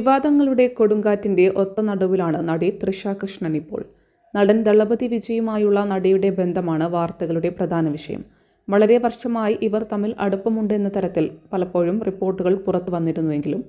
വിവാദങ്ങളുടെ കൊടുങ്കാറ്റിന്റെ ഒത്ത നടുവിലാണ് നടി തൃഷ കൃഷ്ണൻ ഇപ്പോൾ. നടൻ ദളപതി വിജയുമായുള്ള നടിയുടെ ബന്ധമാണ് വാർത്തകളുടെ പ്രധാന വിഷയം. വളരെ വർഷമായി ഇവർ തമ്മിൽ അടുപ്പമുണ്ട് എന്ന തരത്തിൽ പലപ്പോഴും റിപ്പോർട്ടുകൾ പുറത്തു വന്നിരുന്നുവെങ്കിലും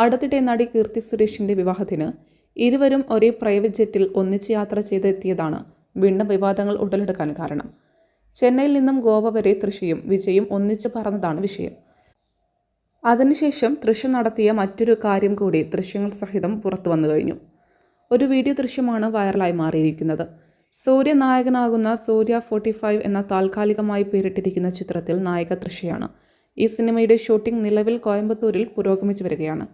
അടുത്തിടെ നടി കീർത്തി സുരേഷിന്റെ വിവാഹത്തിന് ഇരുവരും ഒരേ പ്രൈവറ്റ് ജെറ്റിൽ ഒന്നിച്ച് യാത്ര ചെയ്തെത്തിയതാണ് വീണ്ടും വിവാദങ്ങൾ ഉടലെടുക്കാൻ കാരണം. ചെന്നൈയിൽ നിന്നും ഗോവ വരെ തൃശയും വിജയും ഒന്നിച്ച് പറന്നതാണ് വിഷയം. അതിനുശേഷം തൃശ നടത്തിയ മറ്റൊരു കാര്യം കൂടി ദൃശ്യങ്ങൾ സഹിതം പുറത്തു വന്നു കഴിഞ്ഞു. ഒരു വീഡിയോ ദൃശ്യമാണ് വൈറലായി മാറിയിരിക്കുന്നത്. സൂര്യ നായകനാകുന്ന സൂര്യ ഫോർട്ടി ഫൈവ് എന്ന താൽക്കാലികമായി പേരിട്ടിരിക്കുന്ന ചിത്രത്തിൽ നായിക തൃശ്ശയാണ്. ഈ സിനിമയുടെ ഷൂട്ടിംഗ് നിലവിൽ കോയമ്പത്തൂരിൽ പുരോഗമിച്ചു വരികയാണ്.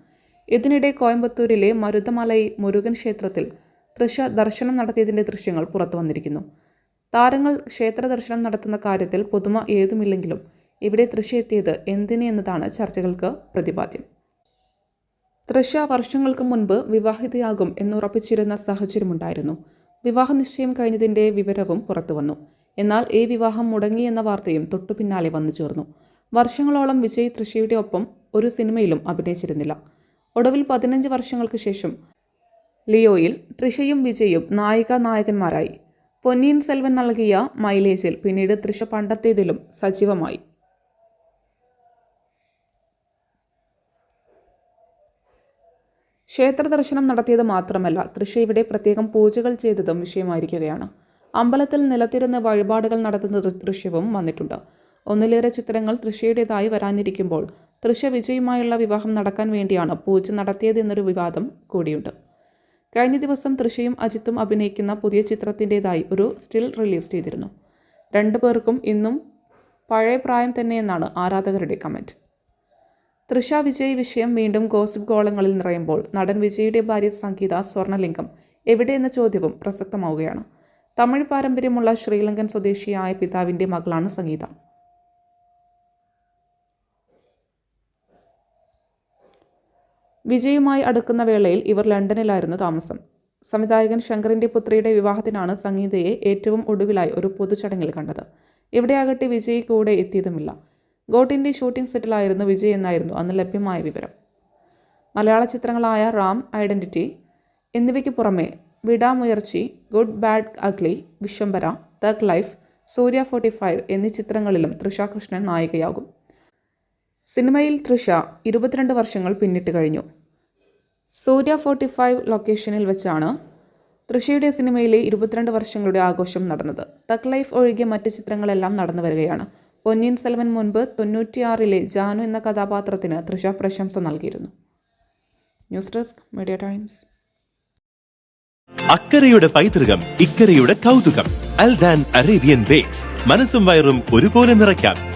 ഇതിനിടെ കോയമ്പത്തൂരിലെ മരുതമലൈ മുരുകൻ ക്ഷേത്രത്തിൽ തൃശ ദർശനം നടത്തിയതിന്റെ ദൃശ്യങ്ങൾ പുറത്തു വന്നിരിക്കുന്നു. താരങ്ങൾ ക്ഷേത്ര ദർശനം നടത്തുന്ന കാര്യത്തിൽ പുതുമ ഏതുമില്ലെങ്കിലും ഇവിടെ തൃശ എത്തിയത് എന്തിന് എന്നതാണ് ചർച്ചകൾക്ക് പ്രതിപാദ്യം. തൃശ വർഷങ്ങൾക്ക് മുൻപ് വിവാഹിതയാകും എന്നുറപ്പിച്ചിരുന്ന സാഹചര്യമുണ്ടായിരുന്നു. വിവാഹ നിശ്ചയം കഴിഞ്ഞതിന്റെ വിവരവും പുറത്തുവന്നു. എന്നാൽ ഈ വിവാഹം മുടങ്ങി എന്ന വാർത്തയും തൊട്ടു പിന്നാലെ വന്നു ചേർന്നു. വർഷങ്ങളോളം വിജയ് തൃശയുടെ ഒപ്പം ഒരു സിനിമയിലും അഭിനയിച്ചിരുന്നില്ല. ഒടുവിൽ പതിനഞ്ച് വർഷങ്ങൾക്ക് ശേഷം ലിയോയിൽ തൃശയും വിജയും നായിക നായകന്മാരായി. പൊന്നിയിൻ സെൽവൻ നൽകിയ മൈലേജിൽ പിന്നീട് തൃശ പണ്ടത്തേതിലും സജീവമായി. ക്ഷേത്ര ദർശനം നടത്തിയത് മാത്രമല്ല തൃശ ഇവിടെ പ്രത്യേകം പൂജകൾ ചെയ്തതും വിഷയമായിരിക്കുകയാണ്. അമ്പലത്തിൽ നിലത്തിരുന്ന് വഴിപാടുകൾ നടത്തുന്ന ദൃശ്യവും വന്നിട്ടുണ്ട്. ഒന്നിലേറെ ചിത്രങ്ങൾ തൃശയുടേതായി വരാനിരിക്കുമ്പോൾ തൃശ വിജയുമായുള്ള വിവാഹം നടക്കാൻ വേണ്ടിയാണ് പൂജ നടത്തിയത് എന്നൊരു വിവാദം കൂടിയുണ്ട്. കഴിഞ്ഞ ദിവസം തൃശയും അജിത്തും അഭിനയിക്കുന്ന പുതിയ ചിത്രത്തിന്റെതായി ഒരു സ്റ്റിൽ റിലീസ് ചെയ്തിരുന്നു. രണ്ടു പേർക്കും ഇന്നും പഴയ പ്രായം തന്നെയെന്നാണ് ആരാധകരുടെ കമന്റ്. തൃഷ വിജയ് വിഷയം വീണ്ടും ഗോസിപ്പ് ഗോളങ്ങളിൽ നിറയുമ്പോൾ നടൻ വിജയുടെ ഭാര്യ സംഗീത സ്വർണലിംഗം എവിടെ എന്ന ചോദ്യവും പ്രസക്തമാവുകയാണ്. തമിഴ് പാരമ്പര്യമുള്ള ശ്രീലങ്കൻ സ്വദേശിയായ പിതാവിന്റെ മകളാണ് സംഗീത. വിജയുമായി അടുക്കുന്ന വേളയിൽ ഇവർ ലണ്ടനിലായിരുന്നു താമസം. സംവിധായകൻ ശങ്കറിന്റെ പുത്രിയുടെ വിവാഹത്തിനാണ് സംഗീതയെ ഏറ്റവും ഒടുവിലായി ഒരു പൊതുചടങ്ങിൽ കണ്ടത്. ഇവിടെയാകട്ടെ വിജയ് കൂടെ എത്തിയതുമില്ല. ഗോട്ടിന്റെ ഷൂട്ടിംഗ് സെറ്റിലായിരുന്നു വിജയ് എന്നായിരുന്നു അന്ന് ലഭ്യമായ വിവരം. മലയാള ചിത്രങ്ങളായ റാം ഐഡന്റിറ്റി എന്നിവയ്ക്ക് പുറമെ Vidaamuyarchi good bad ugly Vishwambhara thug life Suriya forty five എന്നീ ചിത്രങ്ങളിലും തൃഷ കൃഷ്ണൻ നായികയാകും. സിനിമയിൽ തൃഷ ഇരുപത്തിരണ്ട് വർഷങ്ങൾ പിന്നിട്ട് കഴിഞ്ഞു. സൂര്യ ഫോർട്ടി ഫൈവ് ലൊക്കേഷനിൽ വെച്ചാണ് തൃഷയുടെ സിനിമയിലെ ഇരുപത്തിരണ്ട് വർഷങ്ങളുടെ ആഘോഷം നടന്നത്. തക് ലൈഫ് ഒഴികെ മറ്റ് ചിത്രങ്ങളെല്ലാം നടന്നു വരികയാണ് പൊന്നിയിൻ സെൽവൻ മുൻപ് തൊണ്ണൂറ്റിയാറിലെ ജാനു എന്ന കഥാപാത്രത്തിന് തൃഷ പ്രശംസ നൽകിയിരുന്നു. News desk media times. അക്കരയുടെ പൈതൃകം ഇക്കരയുടെ കൗതുകം അൽദാൻ അറേബ്യൻ ബേക്സ്. മനസ്സും വയറും ഒരുപോലെ നിറയ്ക്കാം.